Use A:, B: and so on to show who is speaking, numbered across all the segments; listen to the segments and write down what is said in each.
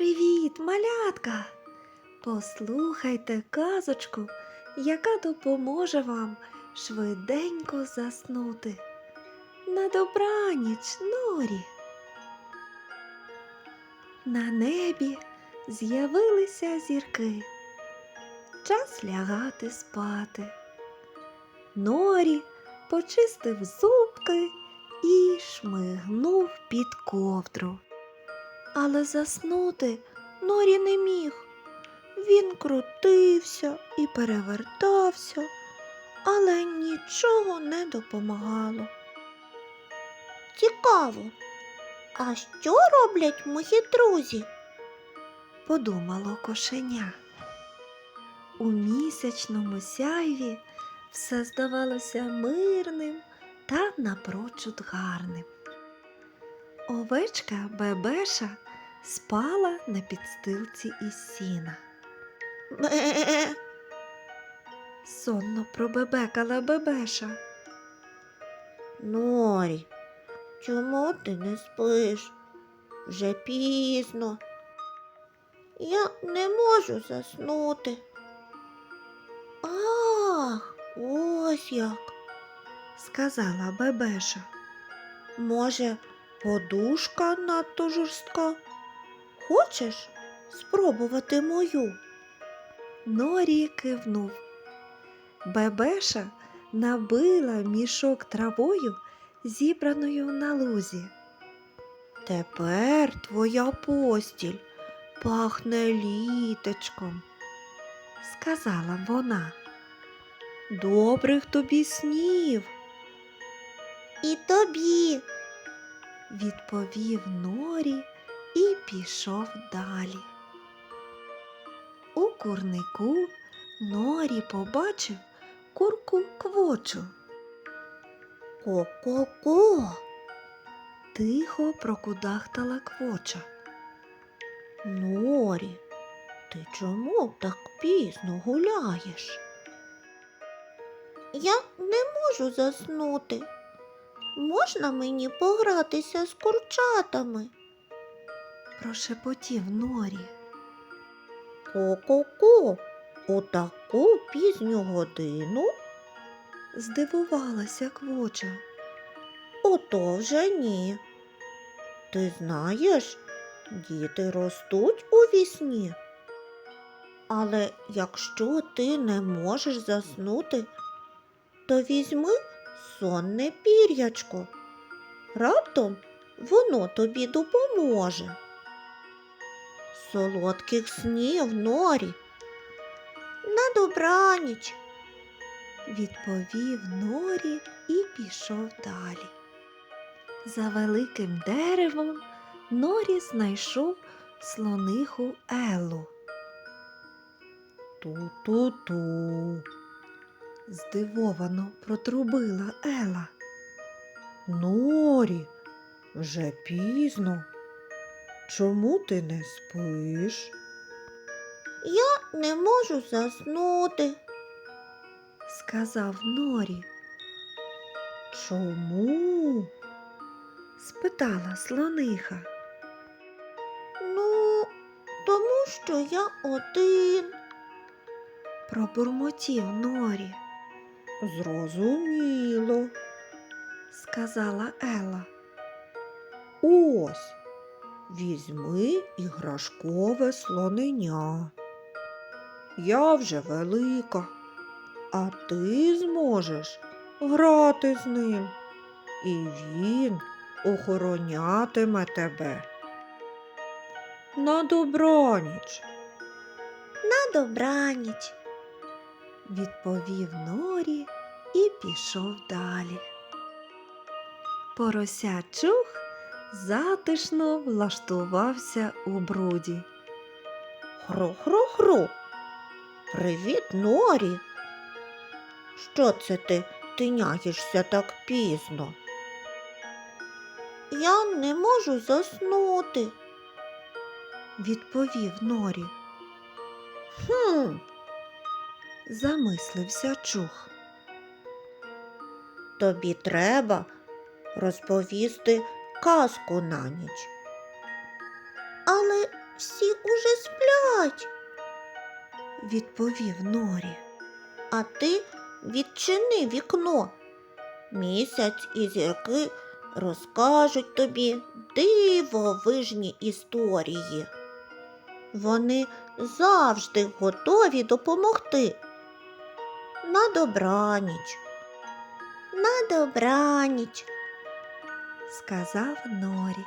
A: Привіт, малятка! Послухайте казочку, яка допоможе вам швиденько заснути. На добраніч, норі. На небі з'явилися зірки. Час лягати спати. Норі почистив зубки і шмигнув під ковдру. Але заснути Норі не міг. Він крутився і перевертався, але нічого не допомагало.
B: Цікаво. А що роблять мої друзі?
A: подумало кошеня. У місячному сяйві все здавалося мирним та напрочуд гарним. Овечка Бебеша спала на підстилці із сіна.
B: Бе.
A: Сонно пробебекала Бебеша.
B: Норі, чому ти не спиш? Вже пізно. Я не можу заснути. Ах, ось як.
A: сказала Бебеша.
B: Може, подушка надто жорстка? Хочеш спробувати мою?
A: Норі кивнув. Бебеша набила мішок травою, зібраною на лузі.
B: Тепер твоя постіль пахне літочком.
A: сказала вона. Добрих тобі снів,
B: І тобі.
A: Відповів Норі і пішов далі. У курнику Норі побачив курку квочу.
B: Ко-ко-ко.
A: Тихо прокудахтала квоча.
B: Норі, ти чому так пізно гуляєш? Я не можу заснути. Можна мені погратися з курчатами?
A: Прошепотів Норі.
B: Ко-ко-ко, у таку пізню годину?
A: Здивувалася квоча.
B: Ото вже ні. Ти знаєш, діти ростуть у вісні. Але якщо ти не можеш заснути, то візьми сонне пір'ячко. Раптом воно тобі допоможе. Солодких снів норі. На добраніч.
A: відповів Норі і пішов далі. За великим деревом Норі знайшов слониху Елу.
B: Ту-ту-ту.
A: Здивовано протрубила Ела.
B: Норі, вже пізно. Чому ти не спиш? Я не можу заснути.
A: Сказав Норі.
B: Чому?
A: Спитала слониха.
B: Ну, тому що я один.
A: Пробурмотів Норі,
B: Зрозуміло.
A: сказала Ела.
B: Ось, візьми іграшкове слоненя. Я вже велика, а ти зможеш грати з ним, і він охоронятиме тебе. На добраніч. На добраніч.
A: відповів Норі і пішов далі. Порося чух затишно влаштувався у бруді.
B: Хру-хру-хру. Привіт, Норі. Що це ти тиняєшся так пізно? Я не можу заснути.
A: Відповів Норі,
B: Хм,
A: замислився чух.
B: Тобі треба розповісти казку на ніч. Але всі уже сплять,
A: відповів Норі.
B: а ти відчини вікно. Місяць і зірки розкажуть тобі дивовижні історії. Вони завжди готові допомогти. На добраніч. На добраніч.
A: сказав Норі.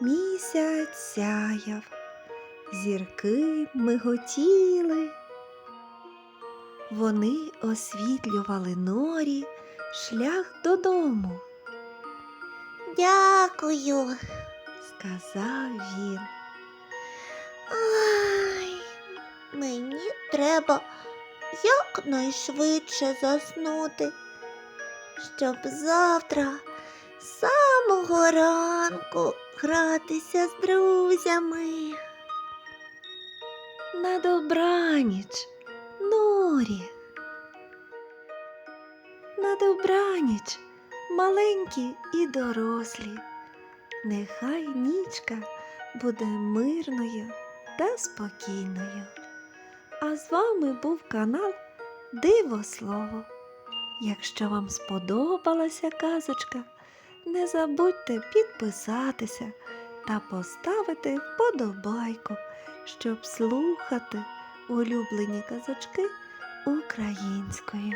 A: Місяць сяяв, зірки миготіли. Вони освітлювали норі шлях додому,
B: Дякую.
A: сказав він.
B: Ай, мені треба якнайшвидше заснути, щоб завтра з самого ранку гратися з друзями.
A: На добраніч, норі. На добраніч, маленькі і дорослі. Нехай нічка буде мирною та спокійною. А з вами був канал Диво Слово. Якщо вам сподобалася казочка, не забудьте підписатися та поставити вподобайку щоб слухати улюблені казочки українською.